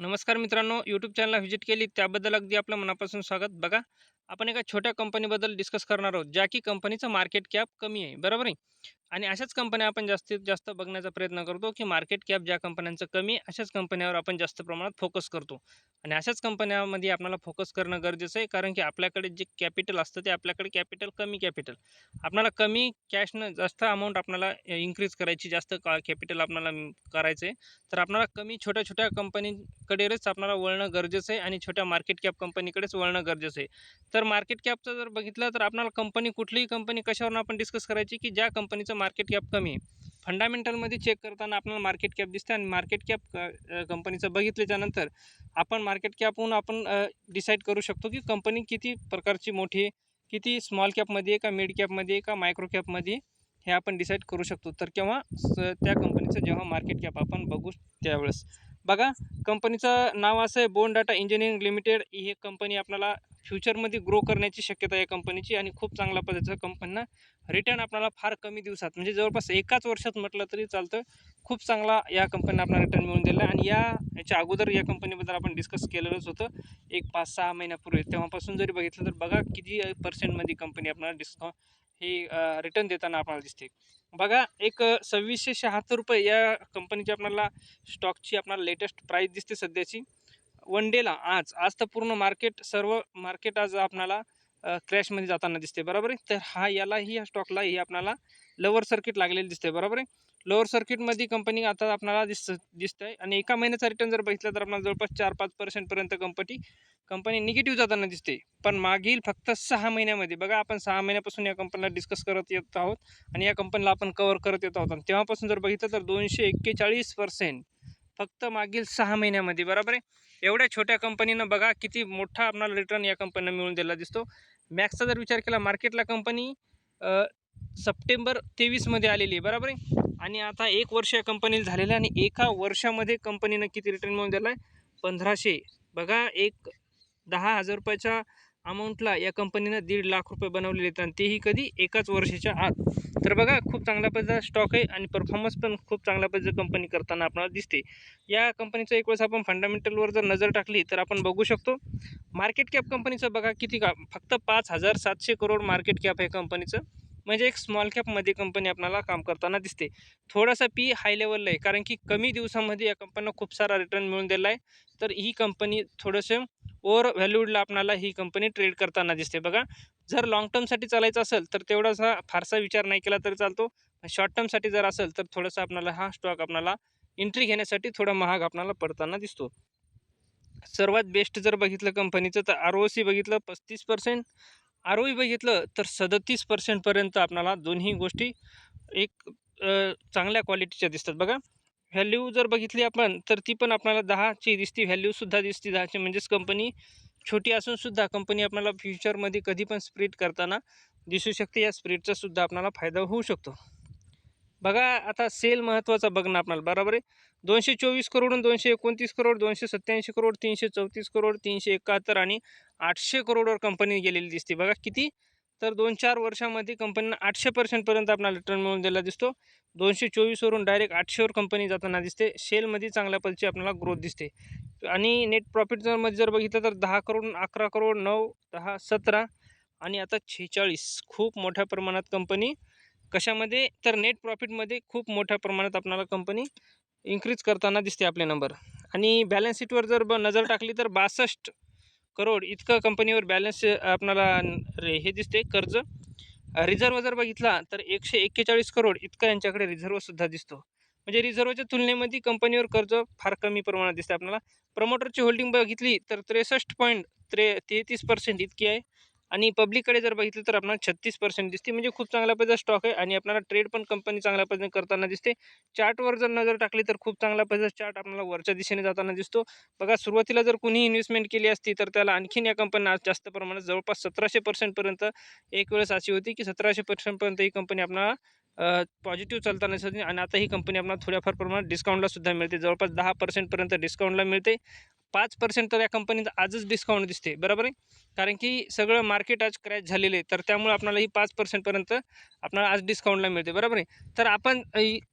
नमस्कार मित्रांनो यूट्यूब चॅनलला व्हिजिट केली त्याबद्दल अगदी आपलं मनापासून स्वागत. बघा आपण एका छोट्या कंपनीबद्दल डिस्कस करणार आहोत ज्या की कंपनीचं मार्केट कॅप कमी आहे बरोबर आहे? आणि अशाच कंपन्या आपण जास्तीत जास्त बघण्याचा प्रयत्न करतो की मार्केट कॅप ज्या कंपन्यांचं कमी आहे अशाच कंपन्यावर आपण जास्त प्रमाणात फोकस करतो. आणि अशाच कंपन्यामध्ये आपल्याला फोकस करणं गरजेचं आहे कारण की आपल्याकडे जे कॅपिटल असतं ते आपल्याकडे कॅपिटल कमी कॅपिटल आपल्याला कमी कॅशनं जास्त अमाऊंट आपल्याला इन्क्रीज करायची जास्त का कॅपिटल आपल्याला करायचं आहे. तर आपल्याला कमी छोट्या छोट्या कंपनीकडेच आपल्याला वळणं गरजेचं आहे आणि छोट्या मार्केट कॅप कंपनीकडेच वळणं गरजेचं आहे. तर तर मार्केट कॅपचं जर बघितलं तर आपल्याला कंपनी कुठलीही कंपनी कशावरून आपण डिस्कस करायची की ज्या कंपनीचं मार्केट कॅप कमी आहे. फंडामेंटलमध्ये चेक करताना आपल्याला मार्केट कॅप दिसते आणि मार्केट कॅप कंपनीचं बघितल्याच्यानंतर आपण मार्केट कॅपहून आपण डिसाईड करू शकतो की कंपनी किती प्रकारची मोठी आहे किती स्मॉल कॅपमध्ये आहे का मिड कॅपमध्ये आहे का मायक्रो कॅपमध्ये हे आपण डिसाईड करू शकतो. तर केव्हा? स त्या कंपनीचं जेव्हा मार्केट कॅप आपण बघू त्यावेळेस. बघा कंपनीचं नाव असं आहे बोन डाटा इंजिनिअरिंग लिमिटेड ही कंपनी आपल्याला फ्युचरमध्ये ग्रो करण्याची शक्यता आहे या कंपनीची आणि खूप चांगल्या पद्धतीचं कंपनीनं रिटर्न आपल्याला फार कमी दिवसात म्हणजे जवळपास एकाच वर्षात म्हटलं तरी चालतं खूप चांगला या कंपनीनं आपला रिटर्न मिळून दिला आणि या याच्या अगोदर या कंपनीबद्दल आपण डिस्कस केलेलंच होतं एक पाच सहा महिन्यापूर्वी. तेव्हापासून जरी बघितलं तर बघा किती पर्सेंटमध्ये कंपनी आपल्याला डिस्काउंट ही रिटर्न देताना आपल्याला दिसते. बघा एक सव्वीसशे शहात्तर रुपये या कंपनीची आपल्याला स्टॉकची आपल्याला लेटेस्ट प्राईस दिसते सध्याची. वन डेला आज आज तर पूर्ण मार्केट सर्व मार्केट आज आपल्याला क्रॅशमध्ये जाताना दिसते बरोबर आहे? तर हा यालाही ह्या स्टॉकला ही आपल्याला लोअर सर्किट लागलेली दिसते बरोबर आहे? लोअर सर्किटमध्ये कंपनी आता आपल्याला दिस दिसत आहे आणि एका महिन्याचा रिटर्न जर बघितलं तर आपल्याला जवळपास चार पाच पर्सेंटपर्यंत कंपनी कंपनी निगेटिव्ह जाताना दिसते पण मागील फक्त सहा महिन्यामध्ये बघा आपण सहा महिन्यापासून या कंपनीला डिस्कस करत येत आहोत आणि या कंपनीला आपण कवर करत येत आहोत. आणि तेव्हापासून जर बघितलं तर दोनशे एक्केचाळीस पर्सेंट फक्त मागील सहा महिन्यामध्ये बरोबर आहे? एवढ्या छोट्या कंपनीनं बघा किती मोठा आपणाला रिटर्न या कंपनीनं मिळून दिला दिसतो. मॅक्सचा जर विचार केला मार्केटला कंपनी सप्टेंबर तेवीसमध्ये आलेली आहे बरोबर आहे? आणि आता एक वर्ष या कंपनीला झालेलं आहे आणि एका वर्षामध्ये कंपनीनं किती रिटर्न मिळून दिला आहे? पंधराशे. बघा एक दहा हजार रुपयाच्या अमाऊंटला या कंपनीनं दीड लाख रुपये बनवलेले आहेत आणि तेही कधी? एकाच वर्षाच्या आत. तर बघा खूप चांगल्या पद्धतीचा स्टॉक आहे आणि परफॉर्मन्स पण खूप चांगल्या पद्धतीचं कंपनी करताना आपल्याला दिसते. या कंपनीचं एक वेळेस आपण फंडामेंटलवर जर नजर टाकली तर आपण बघू शकतो मार्केट कॅप कंपनीचं बघा किती का फक्त पाच हजार सातशे करोड मार्केट कॅप आहे कंपनीचं म्हणजे एक स्मॉल कॅपमध्ये कंपनी आपल्याला काम करताना दिसते. थोडासा पी हाय लेवलला आहे. कारण की कमी दिवसामध्ये या कंपनीला खूप सारा रिटर्न मिळून दिला आहे. तर ही कंपनी थोडंसं ओव्हर व्हॅल्यूडला आपणाला ही कंपनी ट्रेड करताना दिसते. बघा जर लाँग टर्मसाठी चालायचं असेल तर तेवढासा फारसा विचार नाही केला तरी चालतो. शॉर्ट टर्मसाठी जर असेल तर थोडासा आपणाला हा स्टॉक आपणाला एंट्री घेण्यासाठी थोडा महाग आपणाला पडताना दिसतो. सर्वात बेस्ट जर बघितलं कंपनीचं तर आर ओ सी बघितलं पस्तीस पर्सेंट आर ओ बघितलं तर सदतीस पर्सेंटपर्यंत आपणाला दोन्ही गोष्टी एक चांगल्या क्वालिटीच्या दिसतात. बघा व्हॅल्यू जर बघितली आपण तर ती पण आपल्याला दहाची दिसती व्हॅल्यूसुद्धा दिसती. दहाची म्हणजेच कंपनी छोटी असूनसुद्धा कंपनी आपल्याला फ्युचरमध्ये कधी पण स्प्रिट करताना दिसू शकते. या स्प्रीडचासुद्धा आपल्याला फायदा होऊ शकतो. बघा आता सेल महत्त्वाचा बघणं आपल्याला बरोबर आहे? दोनशे चोवीस करोडून दोनशे एकोणतीस करोड दोनशे सत्त्याऐंशी करोड तीनशे चौतीस करोड तीनशे एकाहत्तर आणि आठशे करोडवर कंपनी गेलेली दिसते. बघा किती? तर दोन चार वर्षामध्ये कंपनीनं आठशे पर्सेंटपर्यंत आपल्याला रिटर्न मिळून दिला दिसतो. दोनशे चोवीसवरून डायरेक्ट आठशेवर कंपनी जाताना दिसते. सेलमध्ये चांगल्या पद्धतीची आपल्याला ग्रोथ दिसते. आणि नेट प्रॉफिट जर मध्ये जर बघितलं तर दहा करोड अकरा करोड नऊ दहा सतरा आणि आता छेचाळीस. खूप मोठ्या प्रमाणात कंपनी कशामध्ये? तर नेट प्रॉफिटमध्ये खूप मोठ्या प्रमाणात आपणाला कंपनी इन्क्रीज करताना दिसते आपले नंबर आणि बॅलन्स शीटवर जर ब नजर टाकली तर बासष्ट करोड इतकं कंपनीवर बॅलन्स आपणाला रे हे दिसते. कर्ज रिझर्व जर बघितला तर एकशे एक्केचाळीस करोड इतका यांच्याकडे रिझर्वसुद्धा दिसतो. म्हणजे रिझर्वच्या तुलनेमध्ये कंपनीवर कर्ज फार कमी प्रमाणात दिसते आपल्याला. प्रमोटरची होल्डिंग बघितली तर त्रेसष्ट पॉईंट त्रे तेहतीस पर्सेंट इतकी आहे. आणि पब्लिककडे जर बघितलं तर आपल्याला छत्तीस पर्सेंट दिसते. म्हणजे खूप चांगल्या पद्धतीचा स्टॉक आहे आणि आपल्याला ट्रेड पण कंपनी चांगल्या पद्धतीने करताना दिसते. चार्टवर जर नजर टाकली तर खूप चांगल्या पद्धतीचा चार्ट आपल्याला वरच्या दिशेने जाताना दिसतो. बघा सुरुवातीला जर कुणी इन्व्हेस्टमेंट केली असती तर त्याला आणखीन या कंपनी आज जास्त प्रमाणात जवळपास सतराशे पर्सेंटपर्यंत एक वेळेस अशी होती की सतराशे पर्सेंटपर्यंत ही कंपनी आपल्याला पॉझिटिव्ह चालताना दिसत आणि आता ही कंपनी आपल्याला थोड्याफार प्रमाणात डिस्काउंटला सुद्धा मिळते. जवळपास दहा पर्सेंटपर्यंत डिस्काउंटला मिळते. पाच पर्सेंट तर या कंपनीचं आजच डिस्काउंट दिसते. बरोबर आहे? कारण की सगळं मार्केट आज क्रॅश झालेलं आहे. तर त्यामुळे आपल्याला ही पाच पर्सेंटपर्यंत आपल्याला आज डिस्काउंटला मिळते. बरोबर आहे? तर आपण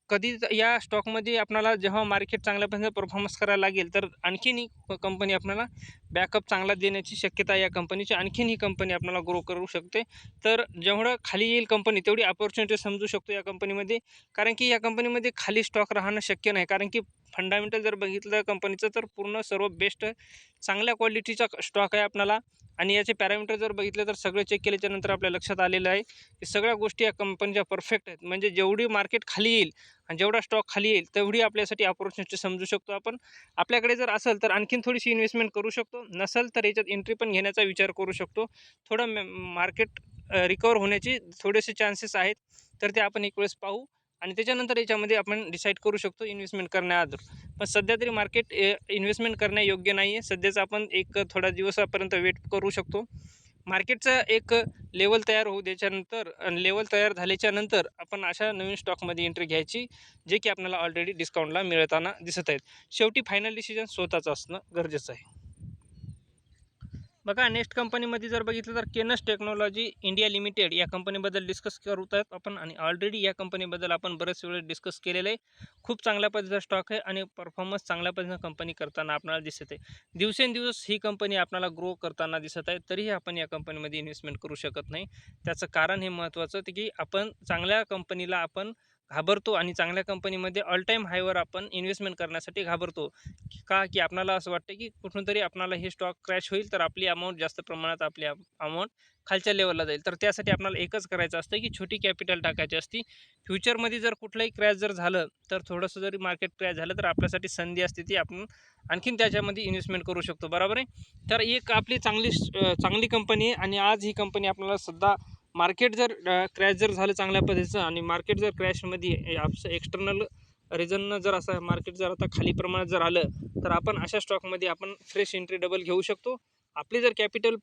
कधी या स्टॉकमध्ये आपल्याला जेव्हा मार्केट चांगल्यापर्यंत परफॉर्मन्स करायला लागेल तर आणखीन ही कंपनी आपल्याला बॅकअप चांगला देण्याची शक्यता आहे या कंपनीची आणखीन ही कंपनी आपल्याला ग्रो करू शकते. तर जेवढं खाली येईल कंपनी तेवढी अपॉर्च्युनिटी समजू शकतो या कंपनीमध्ये कारण की या कंपनीमध्ये खाली स्टॉक राहणं शक्य नाही. कारण की फंडामेंटल जर बघितलं कंपनीचं तर पूर्ण सर्व बेस्ट चांगल्या क्वालिटीचा स्टॉक आहे आपणाला. आणि याचे पॅरामीटर जर बघितले तर सगळे चेक केल्याच्यानंतर आपल्या लक्षात आलेलं आहे की सगळ्या गोष्टी या कंपनीच्या परफेक्ट आहेत. म्हणजे जेवढी मार्केट खाली येईल आणि जेवढा स्टॉक खाली येईल तेवढी आपल्यासाठी अपॉर्च्युनिटी समजू शकतो आपण. आपल्याकडे जर असेल तर आणखीन थोडीशी इन्व्हेस्टमेंट करू शकतो. नसेल तर याच्यात एंट्री पण घेण्याचा विचार करू शकतो. थोडं मार्केट रिकवर होण्याची थोडेसे चान्सेस आहेत. तर ते आपण एक वेळेस पाहू. आणि त्याच्यानंतर याच्यामध्ये आपण डिसाईड करू शकतो इन्व्हेस्टमेंट करण्याआधी. पण सध्या तरी मार्केट इन्व्हेस्टमेंट करण्यायोग्य नाही आहे सध्याच आपण एक थोडा दिवसापर्यंत वेट करू शकतो. मार्केटचा एक लेवल तयार होऊ द्याच्यानंतर लेवल तयार झाल्याच्यानंतर आपण अशा नवीन स्टॉकमध्ये एंट्री घ्यायची जे की आपल्याला ऑलरेडी डिस्काउंटला मिळताना दिसत आहेत. शेवटी फायनल डिसिजन स्वतःचं असणं गरजेचं आहे. बघा नेक्स्ट कंपनीमध्ये जर बघितलं तर केनस टेक्नॉलॉजी इंडिया लिमिटेड या कंपनीबद्दल डिस्कस करत आहेत आपण आणि ऑलरेडी या कंपनीबद्दल आपण बरेच वेळेस डिस्कस केलेलं आहे. खूप चांगल्या पद्धतीचा स्टॉक आहे आणि परफॉर्मन्स चांगल्या पद्धतीनं कंपनी करताना आपल्याला दिसत आहे. दिवसेंदिवस ही कंपनी आपल्याला ग्रो करताना दिसत आहे तरीही आपण या कंपनीमध्ये इन्व्हेस्टमेंट करू शकत नाही. त्याचं कारण हे महत्त्वाचं की आपण चांगल्या कंपनीला आपण घाबरतो आणि चांगल्या कंपनीमध्ये ऑल टाईम हायवर आपण इन्व्हेस्टमेंट करण्यासाठी घाबरतो. का? की आपणाला असं वाटतं की कुठून तरी आपणाला हे स्टॉक क्रॅश होईल तर आपली अमाऊंट जास्त प्रमाणात आपली अमाऊंट खालच्या लेवलला जाईल. तर त्यासाठी आपल्याला एकच करायचं असतं की छोटी कॅपिटल टाकायची असती. फ्युचरमध्ये जर कुठलंही क्रॅश जर झालं तर थोडंसं जरी मार्केट क्रॅश झालं तर आपल्यासाठी संधी असते ती आपण आणखीन त्याच्यामध्ये इन्व्हेस्टमेंट करू शकतो. बरोबर आहे? तर एक आपली चांगली चांगली कंपनी आहे आणि आज ही कंपनी आपल्याला सध्या मार्केट जर क्रॅश जर झालं चांगल्या पद्धतीचं आणि मार्केट जर क्रॅशमध्ये आपलं एक्सटर्नल रिझननं जर असं मार्केट जर आता खाली प्रमाणात जर आलं तर आपण अशा स्टॉकमध्ये आपण फ्रेश एंट्री डबल घेऊ शकतो. आपली जर कॅपिटल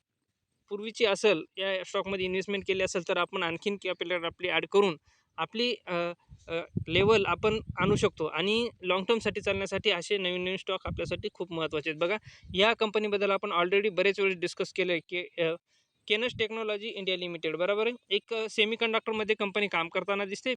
पूर्वीची असेल या स्टॉकमध्ये इन्व्हेस्टमेंट केली असेल तर आपण आणखीन कॅपिटल आपली ॲड करून आपली लेवल आपण आणू शकतो. आणि लाँग टर्मसाठी चालण्यासाठी असे नवीन नवीन स्टॉक आपल्यासाठी खूप महत्त्वाचे आहेत. बघा या कंपनीबद्दल आपण ऑलरेडी बरेच वेळेस डिस्कस केलं की केनस टेक्नॉलॉजी इंडिया लिमिटेड बरोबर आहे? एक सेमी कंडक्टरमध्ये कंपनी काम करताना दिसते.